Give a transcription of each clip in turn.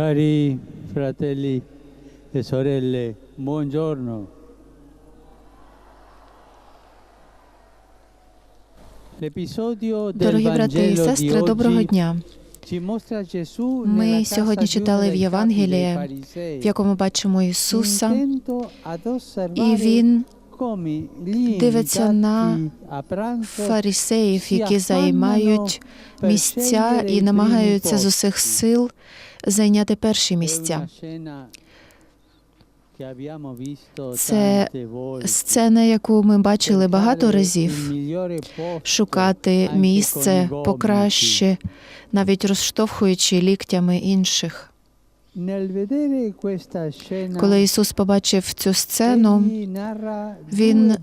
Cari fratelli e sorelle, buongiorno. Дорогі брати і сестри, доброго дня. Ми сьогодні читали в Євангелії, в якому бачимо Ісуса, і Він дивиться на фарисеїв, які займають місця і намагаються з усіх сил зайняти перші місця. Це. Сцена, яку ми бачили багато разів, шукати місце покраще, навіть розштовхуючи ліктями інших. Коли Ісус побачив цю сцену, Він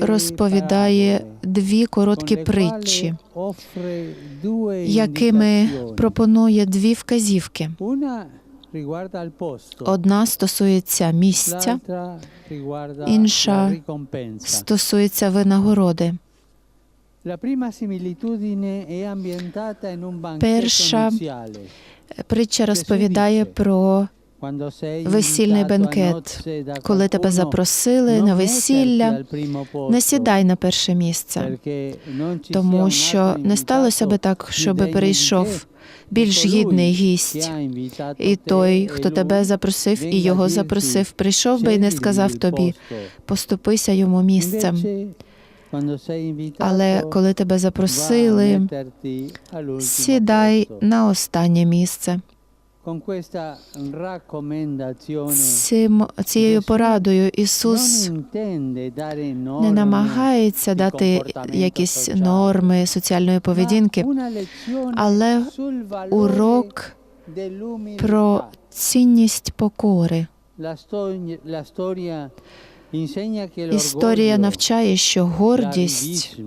розповідає дві короткі притчі, якими пропонує дві вказівки. Одна стосується місця, інша стосується винагороди. Перша. Притча розповідає про весільний бенкет. коли тебе запросили на весілля, не сідай на перше місце, тому що не сталося би так, щоб перейшов більш гідний гість. І той, хто тебе запросив і його запросив, прийшов би і не сказав тобі, поступися йому місцем. Але коли тебе запросили, сідай на останнє місце. Цим цією порадою Ісус не намагається дати якісь норми соціальної поведінки, але урок про цінність покори. Історія навчає, що гордість,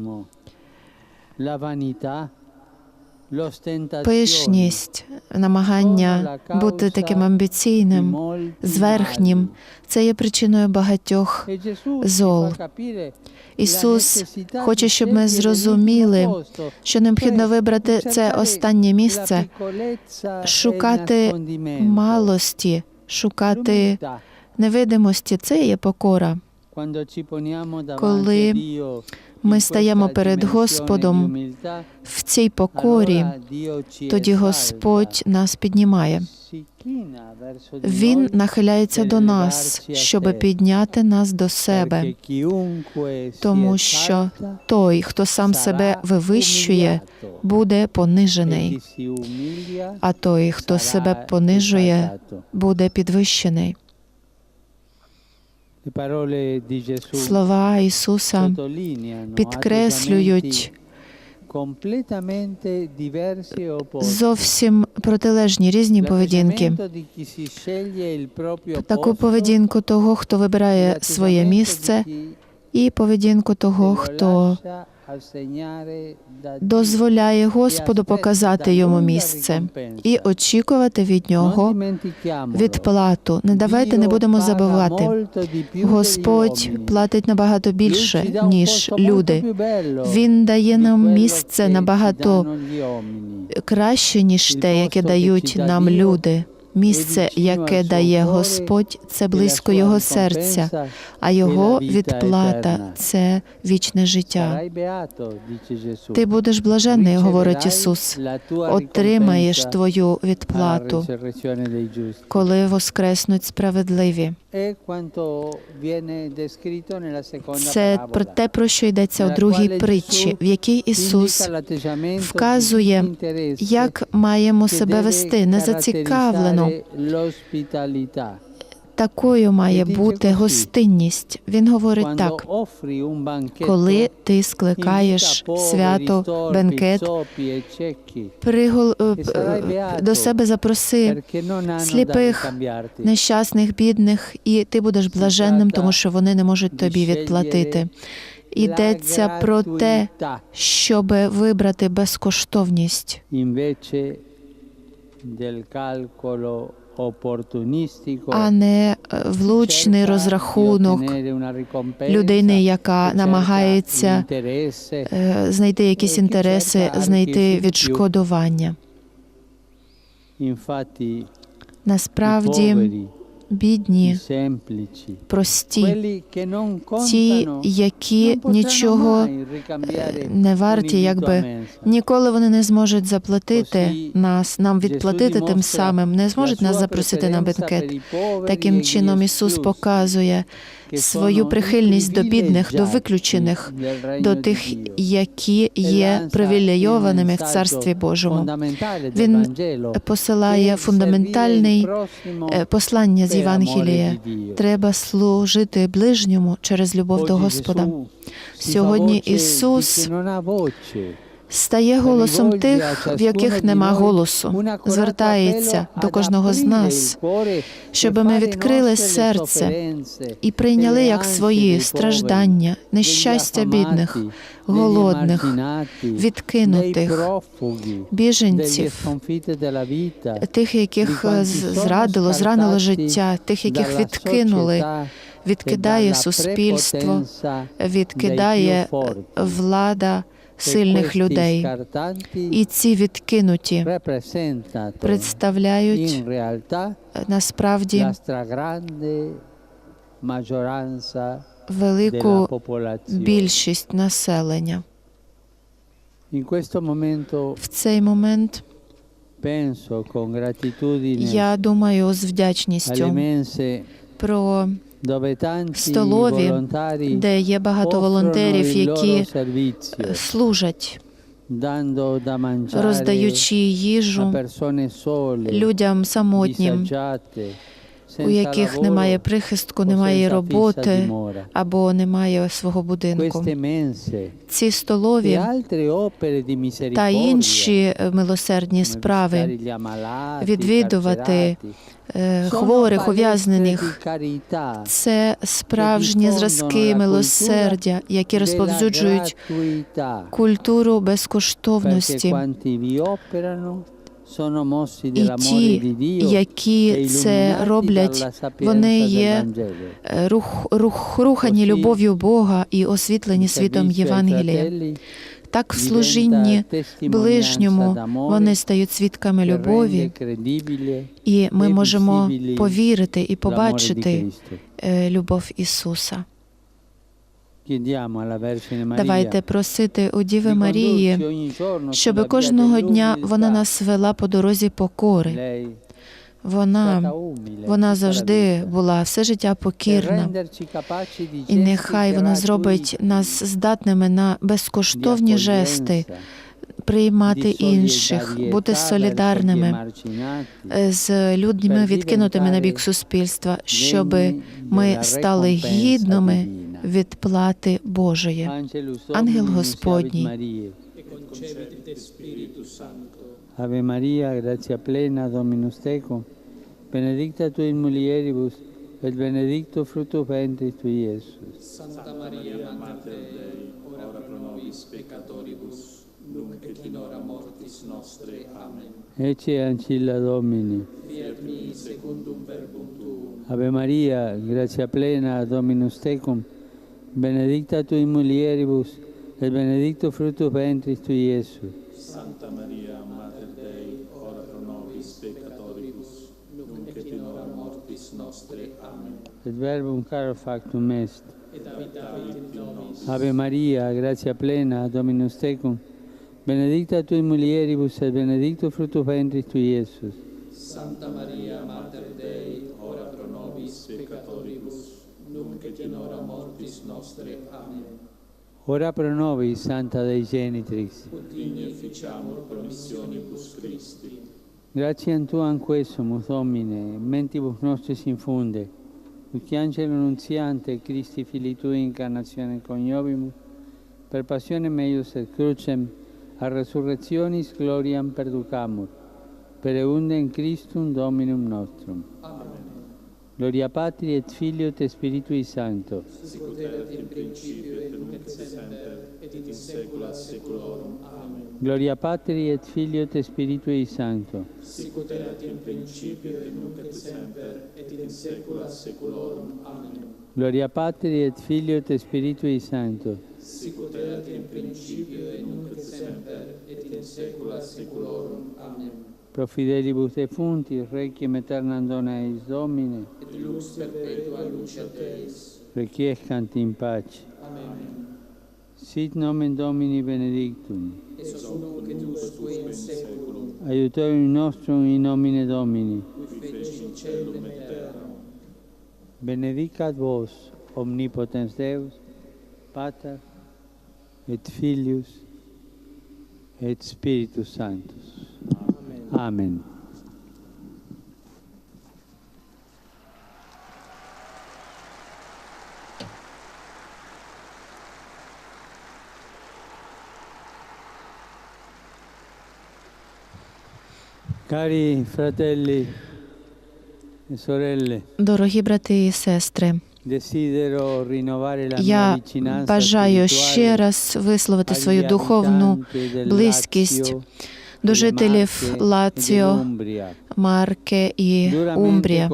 пишність, намагання бути таким амбіційним, зверхнім це є причиною багатьох E зол. Ісус хоче, щоб ми зрозуміли, що необхідно вибрати це останнє місце, e шукати малості, шукати. Невидимості. Це є покора. Коли ми стаємо перед Господом В цій покорі тоді Господь нас піднімає. Він нахиляється до нас, щоб підняти нас до себе, тому що той, хто сам себе вивищує, буде понижений, а той, хто себе понижує, буде підвищений. Слова Ісуса підкреслюють e зовсім протилежні різні поведінки. Таку поведінку того, хто вибирає своє місце, і поведінку того, хто дозволяє Господу показати йому місце і очікувати від нього відплату. Не давайте не будемо забувати. Господь платить набагато більше, ніж люди. Він дає нам місце набагато краще, ніж те, яке дають нам люди. Місце, яке дає Господь, це близько Його серця, а Його відплата це вічне життя. Ти будеш блаженний, говорить Ісус. Отримаєш твою відплату, коли воскреснуть справедливі. Це про те, про що йдеться у другій притчі, в якій Ісус вказує, як маємо себе вести незацікавлено. Такою має бути гостинність. Він говорить так: коли ти скликаєш свято, бенкет, пригол е, до себе запроси сліпих, нещасних, бідних, і ти будеш блаженним, тому що вони не можуть тобі відплатити. Йдеться про те, щоб вибрати безкоштовність, а не е, влучний розрахунок людини, яка намагається е, знайти якісь інтереси, знайти відшкодування. Насправді бідні, прості, ті, які нічого mai не варті, якби ніколи вони не зможуть заплатити нас, нам відплатити тим самим, не зможуть нас запросити на бенкет. Таким чином Ісус показує свою прихильність до бідних, до виключених, до тих, які є привілейованими в Царстві Божому. Він посилає che фундаментальний servire il prossimo е, послання з Євангелія. Треба служити ближньому через любов до Господа. Сьогодні Ісус стає голосом тих, в яких нема голосу, звертається до кожного з нас, щоб ми відкрили серце і прийняли як свої страждання, нещастя бідних, голодних, відкинутих, біженців, тих, яких зрадило, зранило життя, тих, яких відкинули, відкидає суспільство, відкидає влада сильних людей. І ці відкинуті представляють насправді велику більшість населення. В цей момент я думаю з вдячністю про столові, де є багато волонтерів, які служать, роздаючи їжу людям самотнім, у яких немає прихистку, немає роботи або немає свого будинку. Ці e столові misericordia, та інші е, милосердні справи, відвідувати е, хворих, ув'язнених. Це справжні зразки милосердя, які розповсюджують культуру безкоштовності. І ті, e які це роблять, вони є е, рух, рух, рухані любов'ю Бога і освітлені світом Євангелія. Так в служінні ближньому вони стають свідками любові, і ми e можемо повірити і побачити е, любов Ісуса. Давайте просити у Діви Марії, щоб кожного дня вона нас вела по дорозі покори. Вона, вона завжди була все життя покірна. І нехай вона зробить нас здатними на безкоштовні жести, приймати інших, бути солідарними з людьми, відкинутими на бік суспільства, щоб ми стали гідними відплати Божої. Ангел Господній. Ave Maria, grazia plena, Dominus tecum, benedicta tu in mulieribus, et benedicto fructus ventris tui, Iesus. Santa Maria, Mater Dei, ora pro nobis peccatoribus, nunc et in hora mortis nostre. Amen. Ecce ancilla Domini. Fiat mi secundum verbum tuum, Ave Maria, grazia plena, Dominus tecum, benedicta tu in mulieribus, et benedicto fructus ventris tui, Iesus. Santa Maria, Mater Dei, ora pro nobis peccatoribus, nunc et in hora mortis nostre. Amen. Et verbum caro factum est. Et habitavit in nobis, Ave Maria, grazia plena, Dominus tecum, benedicta tu in mulieribus, et benedicto fructus ventris tui, Iesus. Santa Maria, Mater Dei, ora pro nobis peccatoribus, nunc et in hora mortis nostre. Amen. Ora pro nobis, Santa Dei Genitrix. Ut digni efficiamur promissionibus Christi. Gratiam Tuam quesumus, Domine, mentibus nostris infunde, ut angelo nunziante Christi Filii Tui incarnazione coniovimus, per passionem eius et crucem, a resurrectionis gloriam perducamur, per eundem Christum Dominum nostrum. Amen. Gloria Patri et Filio et Spiritui Sancto. Sicut erat in principio et nunc et semper et in saecula saeculorum. Amen. Gloria Patri et Filio et Spiritui Sancto. Sicut erat in principio et nunc semper et in saecula saeculorum. Amen. Gloria Patri et Filio et Spiritui Sancto. Sicut erat in principio et nunc et semper et in saecula saeculorum. Amen. pro fidelibus defuntis, requiem aeternam dona eis Domine, et lux perpetua luce Teis. Requiescant in pace. Amen. Sit nomen Domini benedictum. Et hoc et usque in seculum. Aiutorium nostrum in nomine Domini. Qui feci celum et terra. Benedicat vos, omnipotens Deus, Pater, et Filius, et Spiritus Sanctus. Amen. Cari fratelli e sorelle, Дорогі брати і сестри, я бажаю ще раз висловити свою духовну близькість до жителів Лаціо, Марке і Умбрія.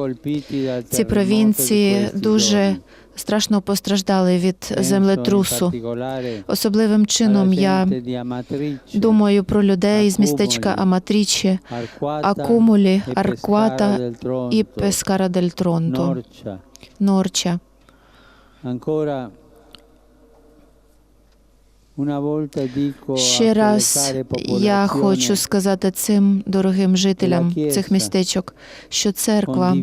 Ці провінції дуже страшно постраждали від землетрусу. Особливим чином я думаю про людей з містечка Аматрічі, Акумулі, Арквата Tronto, і Пескара дель Тронто. Норча. Ще раз я хочу сказати цим дорогим жителям цих містечок, що церква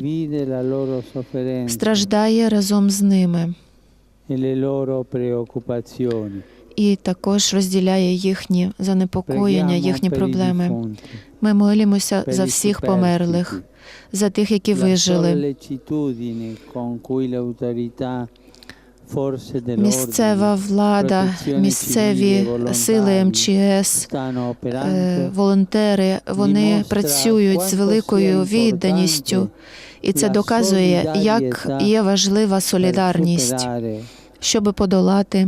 страждає разом з ними e і також розділяє їхні занепокоєння, їхні проблеми. Ми молимося за всіх померлих, за тих, які вижили. Місцева влада, місцеві сили МЧС, е, волонтери, вони працюють з великою відданістю, і це доказує, як є важлива солідарність, щоб подолати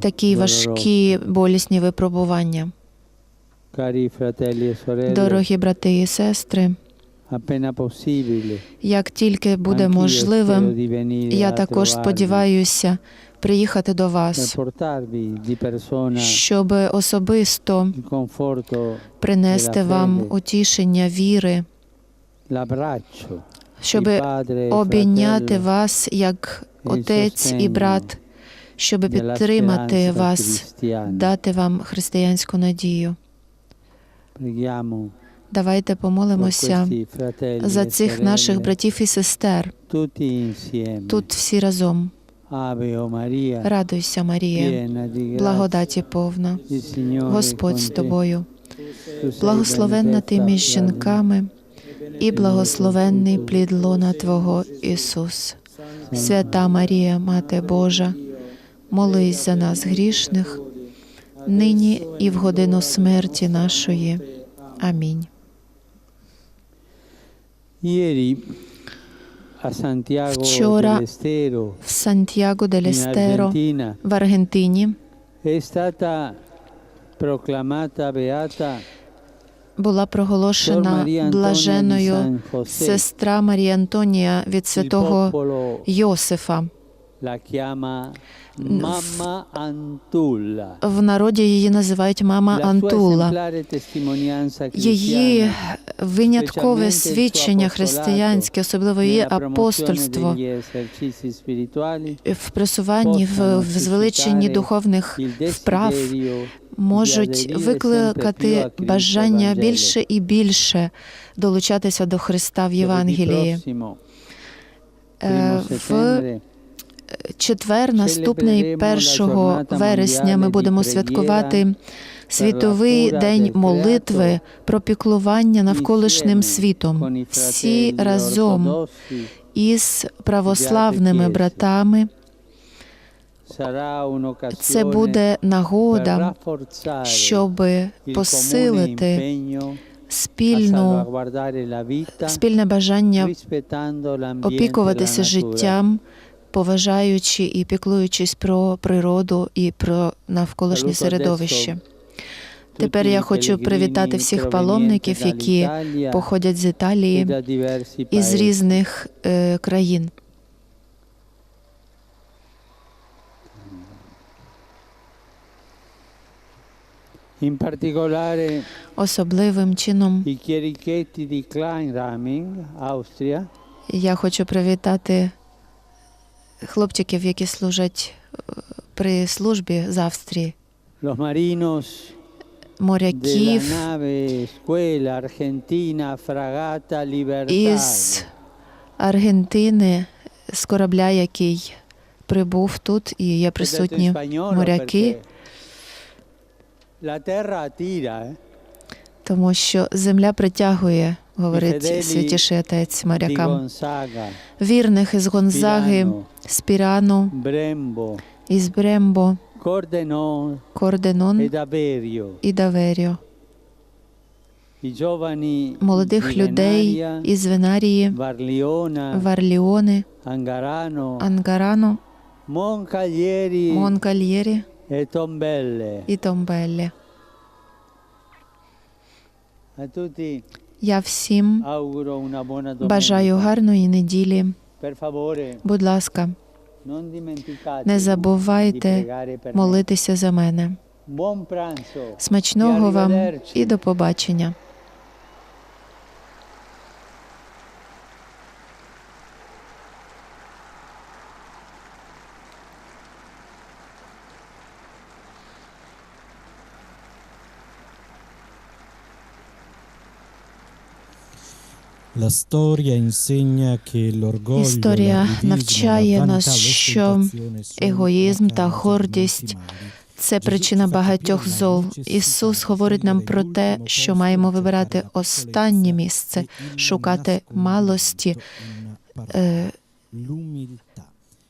такі важкі болісні випробування. E Дорогі брати і сестри, як тільки буде можливим, я також сподіваюся приїхати до вас, щоб особисто принести вам утішення віри, щоб обійняти вас як e отець і брат, щоб підтримати вас, дати вам християнську надію. Давайте помолимося за цих наших братів і сестер. Тут всі разом. Радуйся, Марія, благодаті повна. Господь з тобою. Благословенна ти між жінками, і благословенний плід лона Твого Ісус. Свята Марія, Мати Божа, молись за нас грішних, нині і в годину смерті нашої. Амінь. Вчора В Сантьяго дель Естеро в Аргентині була проголошена блаженою сестра Марія Антонія від святого Йосифа. La chiama Mamma Antulla. В народі її називають мама Антула. Її виняткове свідчення християнське, особливо її апостольство в просуванні в, в звеличенні духовних вправ можуть викликати бажання більше і більше долучатися до Христа в Євангелії. primo В четвер, наступний 1 вересня, ми будемо святкувати світовий день молитви про піклування навколишнім світом. Всі разом із православними братами. Це буде нагода, щоб посилити спільну, спільне бажання опікуватися життям, поважаючи і піклуючись про природу і про навколишнє середовище. Тепер я хочу привітати всіх паломників, які походять з Італії і з різних е, країн. Особливим чином. Я хочу привітати хлопчиків, які служать е, при службі з Австрії, los marinos моряків. із Аргентини, з корабля, який прибув тут, і є присутні моряки, La terra attira, eh? Тому що земля притягує, говорить святіший отець морякам. Вірних із Гонзаги, з Пірану, із Брембо, Корденон і Даверіо. Молодих людей із Венарії, Варліони, Ангарано, Монкальєрі і Томбеллі. Я всім бажаю гарної неділі. Будь ласка, не забувайте молитися за мене. Смачного вам і до побачення. Історія навчає нас, що егоїзм та гордість це причина багатьох зол. Ісус говорить нам про те, що маємо вибирати останнє місце, шукати малості,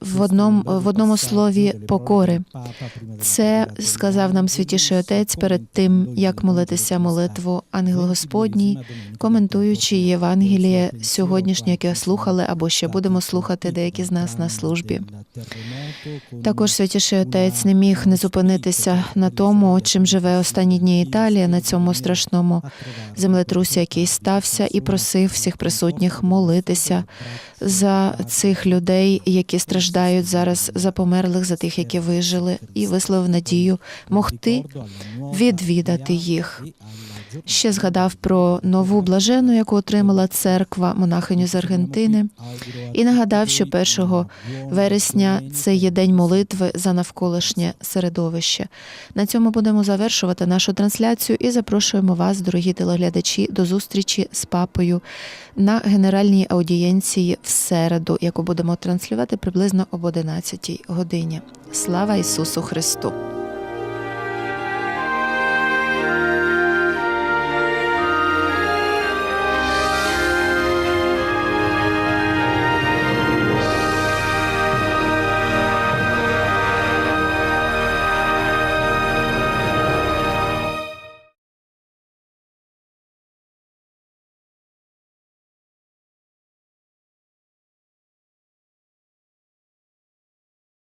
в одному, в одному слові покори. Це сказав нам святіший отець перед тим, як молитися молитву Ангел Господній, коментуючи Євангеліє сьогоднішнє, яке слухали або ще будемо слухати деякі з нас на службі. Також святіший отець не міг не зупинитися на тому, чим живе останні дні Італія на цьому страшному землетрусі, який стався, і просив всіх присутніх молитися за цих людей, які страждають зараз, за померлих, за тих, які вижили, і висловив надію могти відвідати їх. Ще згадав про нову блажену, яку отримала церква монахиню з Аргентини, і нагадав, що 1 вересня це є день молитви за навколишнє середовище. На цьому будемо завершувати нашу трансляцію і запрошуємо вас, дорогі телеглядачі, до зустрічі з папою на генеральній аудієнції в середу, яку будемо транслювати приблизно об 11 годині. Слава Ісусу Христу!